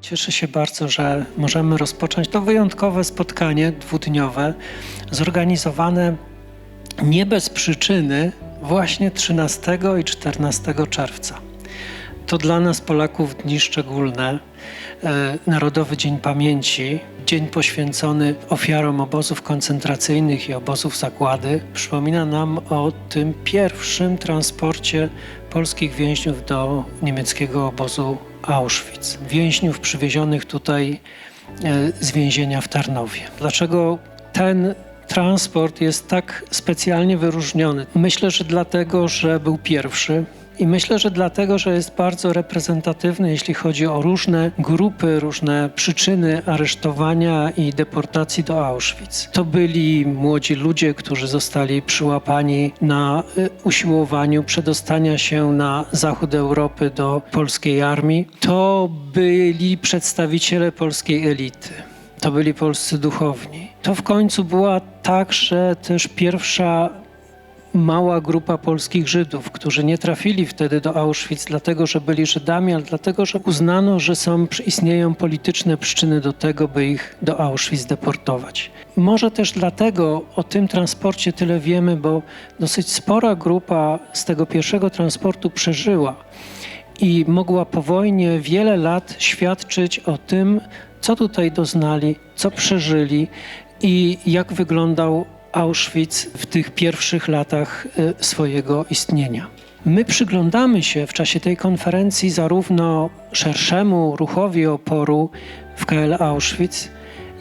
Cieszę się bardzo, że możemy rozpocząć to wyjątkowe spotkanie dwudniowe, zorganizowane nie bez przyczyny właśnie 13 i 14 czerwca. To dla nas, Polaków, dni szczególne. E, Narodowy Dzień Pamięci, dzień poświęcony ofiarom obozów koncentracyjnych i obozów zagłady, przypomina nam o tym pierwszym transporcie polskich więźniów do niemieckiego obozu Auschwitz. Więźniów przywiezionych tutaj e, z więzienia w Tarnowie. Dlaczego ten transport jest tak specjalnie wyróżniony? Myślę, że dlatego, że był pierwszy. I myślę, że dlatego, że jest bardzo reprezentatywny, jeśli chodzi o różne grupy, różne przyczyny aresztowania i deportacji do Auschwitz. To byli młodzi ludzie, którzy zostali przyłapani na y, usiłowaniu przedostania się na zachód Europy do polskiej armii. To byli przedstawiciele polskiej elity. To byli polscy duchowni. To w końcu była także też pierwsza mała grupa polskich Żydów, którzy nie trafili wtedy do Auschwitz, dlatego że byli Żydami, ale dlatego, że uznano, że są, istnieją polityczne przyczyny do tego, by ich do Auschwitz deportować. Może też dlatego o tym transporcie tyle wiemy, bo dosyć spora grupa z tego pierwszego transportu przeżyła i mogła po wojnie wiele lat świadczyć o tym, co tutaj doznali, co przeżyli i jak wyglądał Auschwitz w tych pierwszych latach y, swojego istnienia. My przyglądamy się w czasie tej konferencji zarówno szerszemu ruchowi oporu w KL Auschwitz,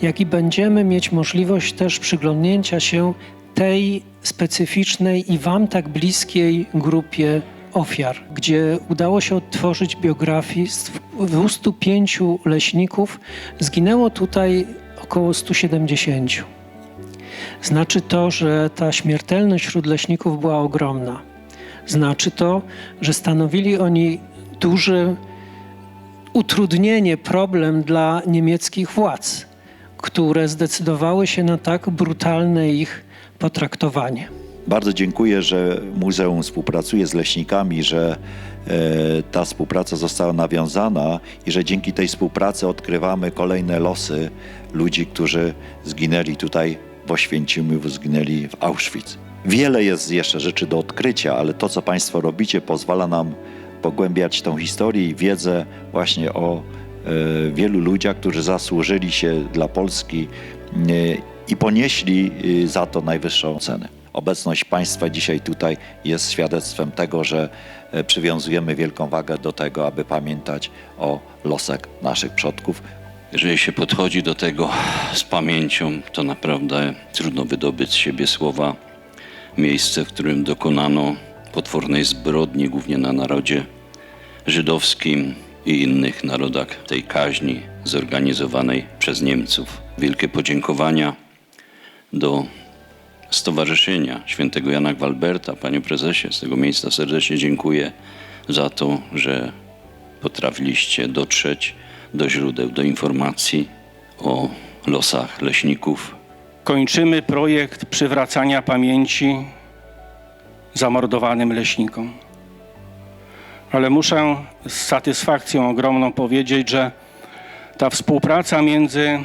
jak i będziemy mieć możliwość też przyglądnięcia się tej specyficznej i Wam tak bliskiej grupie ofiar, gdzie udało się odtworzyć biografii z 205 leśników. Zginęło tutaj około 170. Znaczy to, że ta śmiertelność wśród leśników była ogromna. Znaczy to, że stanowili oni duże utrudnienie, problem dla niemieckich władz, które zdecydowały się na tak brutalne ich potraktowanie. Bardzo dziękuję, że muzeum współpracuje z leśnikami, że e, ta współpraca została nawiązana i że dzięki tej współpracy odkrywamy kolejne losy ludzi, którzy zginęli tutaj w Oświęcimiu, zginęli w Auschwitz. Wiele jest jeszcze rzeczy do odkrycia, ale to, co Państwo robicie, pozwala nam pogłębiać tą historię i wiedzę właśnie o e, wielu ludziach, którzy zasłużyli się dla Polski e, i ponieśli e, za to najwyższą cenę. Obecność Państwa dzisiaj tutaj jest świadectwem tego, że przywiązujemy wielką wagę do tego, aby pamiętać o losach naszych przodków. Jeżeli się podchodzi do tego z pamięcią, to naprawdę trudno wydobyć z siebie słowa miejsce, w którym dokonano potwornej zbrodni, głównie na narodzie żydowskim i innych narodach tej kaźni zorganizowanej przez Niemców. Wielkie podziękowania do Stowarzyszenia Świętego Jana Gwalberta. Panie prezesie, z tego miejsca serdecznie dziękuję za to, że potrafiliście dotrzeć do źródeł, do informacji o losach leśników. kończymy projekt przywracania pamięci zamordowanym leśnikom. Ale muszę z satysfakcją ogromną powiedzieć, że ta współpraca między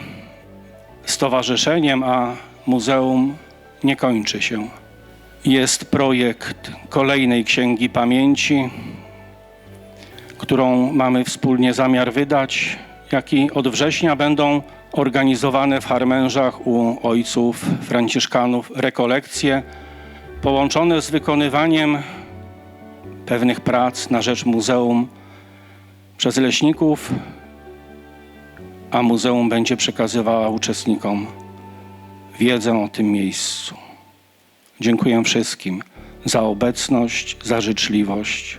stowarzyszeniem a muzeum nie kończy się. Jest projekt kolejnej księgi pamięci, którą mamy wspólnie zamiar wydać, jak i od września będą organizowane w Harmężach u ojców franciszkanów rekolekcje połączone z wykonywaniem pewnych prac na rzecz muzeum przez leśników, a muzeum będzie przekazywała uczestnikom wiedzę o tym miejscu. Dziękuję wszystkim za obecność, za życzliwość.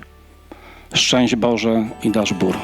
Szczęść Boże i dasz Bór.